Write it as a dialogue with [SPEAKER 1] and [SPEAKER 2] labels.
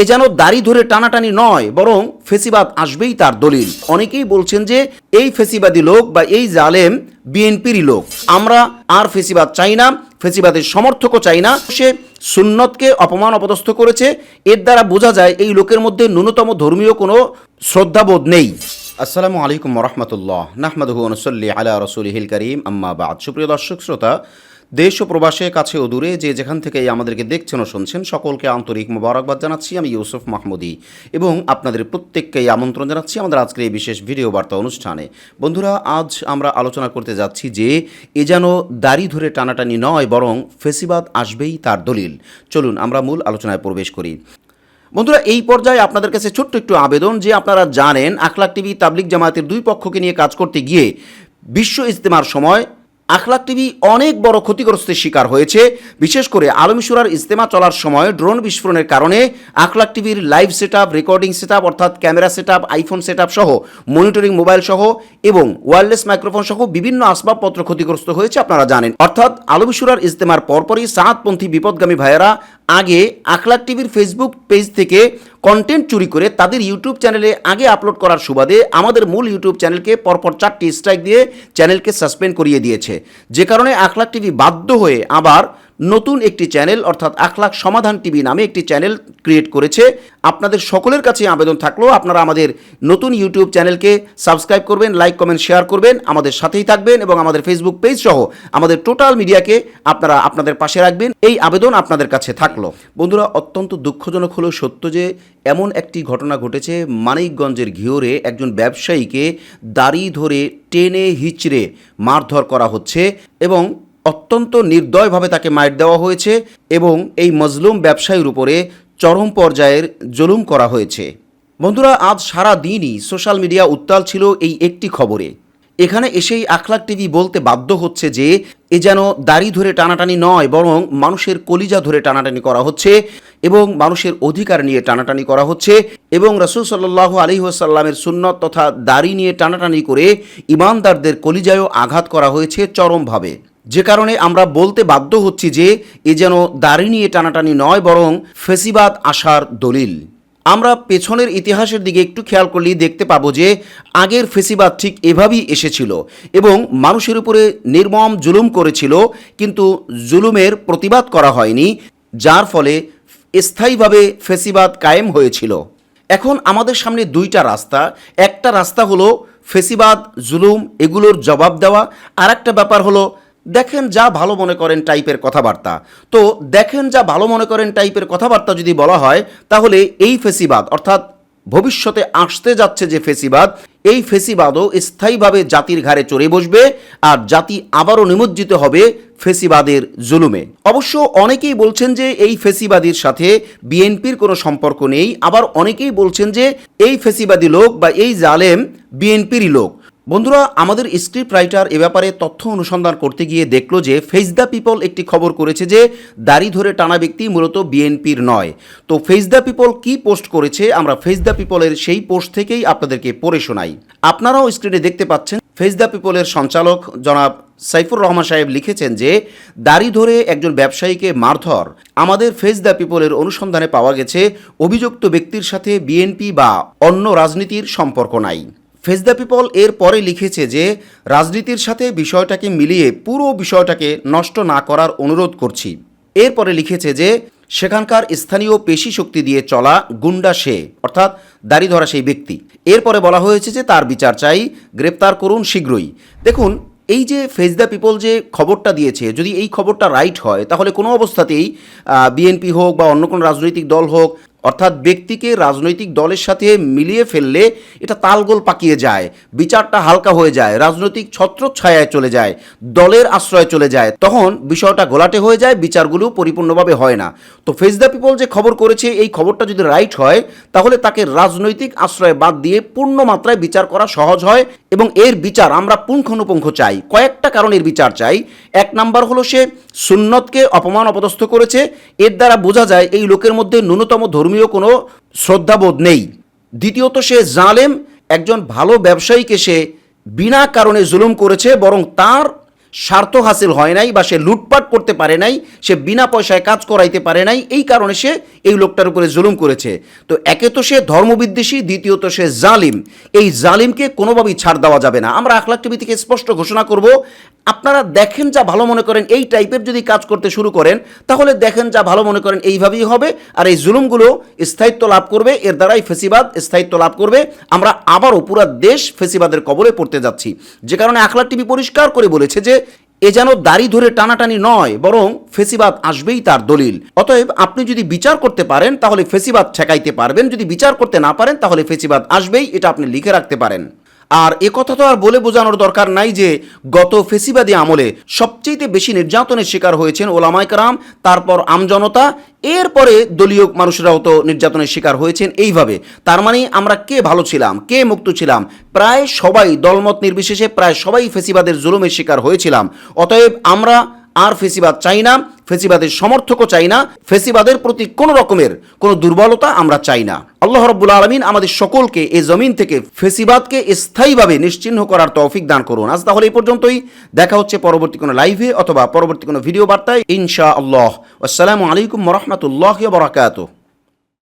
[SPEAKER 1] এ যেন দাড়ি ধরে টানাটানি নয়, বরং ফেসিবাদ আসবেই তার দলিল। অনেকেই বলছেন যে এই ফেসিবাদী লোক বা এই জালেম বিএনপিরই লোক। আমরা আর ফেসিবাদ চাই না, ফেসিবাদের সমর্থকও চাই না। সে সুন্নতকে অপমান অপদস্থ করেছে। এর দ্বারা বোঝা যায় এই লোকের মধ্যে ন্যূনতম ধর্মীয় কোনো শ্রদ্ধাবোধ নেই। আসসালামু আলাইকুম রহমতুল্লাহ। নাহমাদহু নসল্লি আলা রসুলহিল করিম। আম্মা বাদ। সুপ্রিয় দর্শক, শ্রোতা দেশ ও প্রবাসে, কাছে ও দূরে যে যেখান থেকে আমাদেরকে দেখছেন ও শুনছেন, সকলকে আন্তরিক মোবারকবাদ জানাচ্ছি। আমি ইউসুফ মাহমুদি এবং আপনাদের প্রত্যেককেই আমন্ত্রণ জানাচ্ছি আমাদের আজকের এই বিশেষ ভিডিও বার্তা অনুষ্ঠানে। বন্ধুরা, আজ আমরা আলোচনা করতে যাচ্ছি যে, এ যেন দাড়ি ধরে টানাটানি নয়, বরং ফেসিবাদ আসবেই তার দলিল। চলুন, আমরা মূল আলোচনায় প্রবেশ করি। বন্ধুরা, এই পর্যায়ে আপনাদের কাছে ছোট্ট একটু আবেদন যে আপনারা জানেন, আখলাক টিভি তাবলিক জামায়াতের দুই পক্ষকে নিয়ে কাজ করতে গিয়ে বিশ্ব ইজতেমার সময় আখলাক টিভি অনেক বড় ক্ষতিগ্রস্তের শিকার হয়েছে। বিশেষ করে আলমীশুরার ইজতেমা চলার সময় ড্রোন বিস্ফোরণের কারণে আখলাক টিভির লাইভ সেট রেকর্ডিং সেট অর্থাৎ ক্যামেরা সেট আইফোন সেট সহ মনিটরিং মোবাইল সহ এবং ওয়্যারলেস মাইক্রোফোন সহ বিভিন্ন আসবাবপত্র ক্ষতিগ্রস্ত হয়েছে আপনারা জানেন। অর্থাৎ আলমীশুরার ইজতেমার পরপরই সাতপন্থী বিপদগামী ভাইয়েরা আগে আখলাক টিভির ফেসবুক পেজ থেকে কন্টেন্ট চুরি করে তাদের ইউটিউব চ্যানেলে আগে আপলোড করার সুবাদে আমাদের মূল ইউটিউব চ্যানেলকে পরপর চারটি স্ট্রাইক দিয়ে চ্যানেলকে সাসপেন্ড করিয়ে দিয়েছে। যে কারণে আখলাক টিভি বাধ্য হয়ে আবার নতুন একটি চ্যানেল, অর্থাৎ আখলাক সমাধান টিভি নামে একটি চ্যানেল ক্রিয়েট করেছে। আপনাদের সকলের কাছে আবেদন থাকল। আপনারা আমাদের নতুন ইউটিউব চ্যানেলকে সাবস্ক্রাইব করবেন, লাইক, কমেন্ট, শেয়ার করবেন। আমাদের সাথেই থাকবেন এবং আমাদের ফেসবুক পেজ সহ আমাদের টোটাল মিডিয়াকে আপনারা আপনাদের পাশে রাখবেন। এই আবেদন আপনাদের কাছে থাকল। বন্ধুরা, অত্যন্ত দুঃখজনক হলেও সত্য যে এমন একটি ঘটনা ঘটেছে মানিকগঞ্জের ঘিওরে। একজন ব্যবসায়ীকে দাড়ি ধরে টেনে হিচড়ে মারধর করা হচ্ছে এবং অত্যন্ত নির্দয়ভাবে তাকে মাইট দেওয়া হয়েছে এবং এই মজলুম ব্যবসায়ীর উপরে চরম পর্যায়ের জুলুম করা হয়েছে। বন্ধুরা, আজ সারা দিনই সোশ্যাল মিডিয়া উত্তাল ছিল এই একটি খবরে। এখানে এসেই আখলাক টিভি বলতে বাধ্য হচ্ছে যে, এ যেন দাড়ি ধরে টানাটানি নয়, বরং মানুষের কলিজা ধরে টানাটানি করা হচ্ছে এবং মানুষের অধিকার নিয়ে টানাটানি করা হচ্ছে এবং রসুল সাল্লাহ আলী ওসাল্লামের সুন্নত তথা দাড়ি নিয়ে টানাটানি করে ইমানদারদের কলিজায়ও আঘাত করা হয়েছে চরমভাবে। যে কারণে আমরা বলতে বাধ্য হচ্ছি যে এ যেন দাড়ি নিয়ে টানাটানি নয়, বরং ফেসিবাদ আসার দলিল। আমরা পেছনের ইতিহাসের দিকে একটু খেয়াল করলেই দেখতে পাবো যে আগের ফেসিবাদ ঠিক এভাবেই এসেছিল এবং মানুষের উপরে নির্মম জুলুম করেছিল, কিন্তু জুলুমের প্রতিবাদ করা হয়নি, যার ফলে স্থায়ীভাবে ফেসিবাদ কায়েম হয়েছিল। এখন আমাদের সামনে দুইটা রাস্তা। একটা রাস্তা হলো ফেসিবাদ, জুলুম, এগুলোর জবাব দেওয়া। আর একটা ব্যাপার হলো দেখেন যা ভালো মনে করেন টাইপের কথাবার্তা। তো দেখেন যা ভালো মনে করেন টাইপের কথাবার্তা যদি বলা হয়, তাহলে এই ফেসিবাদ, অর্থাৎ ভবিষ্যতে আসতে যাচ্ছে যে ফেসিবাদ, এই ফেসিবাদও স্থায়ীভাবে জাতির ঘাড়ে চড়ে বসবে আর জাতি আবারও নিমজ্জিত হবে ফেসিবাদের জুলুমে। অবশ্য অনেকেই বলছেন যে এই ফেসিবাদীর সাথে বিএনপির কোনো সম্পর্ক নেই, আবার অনেকেই বলছেন যে এই ফেসিবাদী লোক বা এই জালেম বিএনপিরই লোক। বন্ধুরা, আমাদের স্ক্রিপ্ট রাইটার এ ব্যাপারে তথ্য অনুসন্ধান করতে গিয়ে দেখল যে ফেস দ্য পিপল একটি খবর করেছে যে, দাড়ি ধরে টানা ব্যক্তি মূলত বিএনপির নয়। তো ফেস দ্য পিপল কি পোস্ট করেছে? আমরা ফেস দ্য পিপলের সেই পোস্ট থেকেই আপনাদেরকে পড়ে শোনাই। আপনারাও স্ক্রিনে দেখতে পাচ্ছেন ফেস দ্য পিপলের সঞ্চালক জনাব সাইফুর রহমান সাহেব লিখেছেন যে, দাড়ি ধরে একজন ব্যবসায়ীকে মারধর। আমাদের ফেস দ্য পিপলের অনুসন্ধানে পাওয়া গেছে, অভিযুক্ত ব্যক্তির সাথে বিএনপি বা অন্য রাজনীতির সম্পর্ক নাই। ফেস দ্য পিপল এর পরে লিখেছে যে, রাজনীতির সাথে বিষয়টাকে মিলিয়ে পুরো বিষয়টাকে নষ্ট না করার অনুরোধ করছি। এরপরে লিখেছে যে, সেখানকার স্থানীয় পেশি শক্তি দিয়ে চলা গুন্ডা সে, অর্থাৎ দাড়ি ধরা সেই ব্যক্তি। এরপরে বলা হয়েছে যে, তার বিচার চাই, গ্রেপ্তার করুন শীঘ্রই। দেখুন, এই যে ফেস দ্য পিপল যে খবরটা দিয়েছে, যদি এই খবরটা রাইট হয়, তাহলে কোনো অবস্থাতেই বিএনপি হোক বা অন্য কোনো রাজনৈতিক দল হোক অর্থাৎ ব্যক্তিকে রাজনৈতিক দলের সাথে মিলিয়ে ফেললে এটা তালগোল পাকিয়ে যায়, বিচারটা হালকা হয়ে যায়, রাজনৈতিক ছত্রছায়ায় চলে যায়, দলের আশ্রয়ে চলে যায়, তখন বিষয়টা ঘোলাটে হয়ে যায়, বিচারগুলো পরিপূর্ণভাবে হয় না। তো ফেস দ্য পিপল যে খবর করেছে, এই খবরটা যদি রাইট হয়, তাহলে তাকে রাজনৈতিক আশ্রয় বাদ দিয়ে পূর্ণ মাত্রায় বিচার করা সহজ হয় এবং এর বিচার আমরা পুঙ্খানুপুঙ্খ চাই। কয়েকটা কারণ এর বিচার চাই। এক নাম্বার হলো সে সুন্নতকে অপমান অপদস্থ করেছে। এর দ্বারা বোঝা যায় এই লোকের মধ্যে ন্যূনতম ধর্মীয় কোনো শ্রদ্ধাবোধ নেই। দ্বিতীয়ত সে জালেম, একজন ভালো ব্যবসায়ীকে সে বিনা কারণে জুলুম করেছে, বরং তার স্বার্থ হাসিল হয় নাই বা সে লুটপাট করতে পারে নাই, সে বিনা পয়সায় কাজ করাইতে পারে নাই, এই কারণে সে এই লোকটার উপরে জুলুম করেছে। তো একে তো সে ধর্মবিদ্বেষী, দ্বিতীয়ত সে জালিম। এই জালিমকে কোনোভাবেই ছাড় দেওয়া যাবে না। আমরা আখলাক টিভি থেকে স্পষ্ট ঘোষণা করব, আপনারা দেখেন যা ভালো মনে করেন এই টাইপের যদি কাজ করতে শুরু করেন, তাহলে দেখেন যা ভালো মনে করেন এইভাবেই হবে, আর এই জুলুমগুলো স্থায়িত্ব লাভ করবে, এর দ্বারাই ফেসিবাদ স্থায়িত্ব লাভ করবে। আমরা আবারও পুরো দেশ ফেসিবাদের কবলে পড়তে যাচ্ছি। যে কারণে আখলাক টিভি পরিষ্কার করে বলেছে যে এ যেন দাড়ি ধরে টানাটানি নয়, বরং ফেসিবাদ আসবেই তার দলিল। অতএব আপনি যদি বিচার করতে পারেন, তাহলে ফেসিবাদ ঠেকাইতে পারবেন। যদি বিচার করতে না পারেন, তাহলে ফেসিবাদ আসবেই, এটা আপনি লিখে রাখতে পারেন। আর এ কথা তো আর বলে বোঝানোর দরকার নাই যে গত ফেসিবাদী আমলে সবচেয়ে বেশি নির্যাতনের শিকার হয়েছেন ওলামাইকরাম তারপর আমজনতা এরপরে দলীয় মানুষরাও তো নির্যাতনের শিকার হয়েছেন এইভাবে। তার মানে আমরা কে ভালো ছিলাম, কে মুক্ত ছিলাম? প্রায় সবাই দলমত নির্বিশেষে, প্রায় সবাই ফেসিবাদের জুলুমের শিকার হয়েছিলাম। অতএব আমরা আর ফেসিবাদ চাই না ফেসিবাদের সমর্থকও চাই না, ফেসিবাদের প্রতি কোনো রকমের কোনো দুর্বলতা আমরা চাই না। আল্লাহ রব্বুল আলমিন আমাদের সকলকে এই জমিন থেকে ফেসিবাদকে স্থায়ীভাবে নিশ্চিহ্ন করার তৌফিক দান করুন। আজ তাহলে এই পর্যন্তই। দেখা হচ্ছে পরবর্তী কোনো লাইভে অথবা পরবর্তী কোনো ভিডিও বার্তায়। ইনশা আল্লাহ আসসালামু আলাইকুম রহমতুল্লাহ বরাকাতুহ।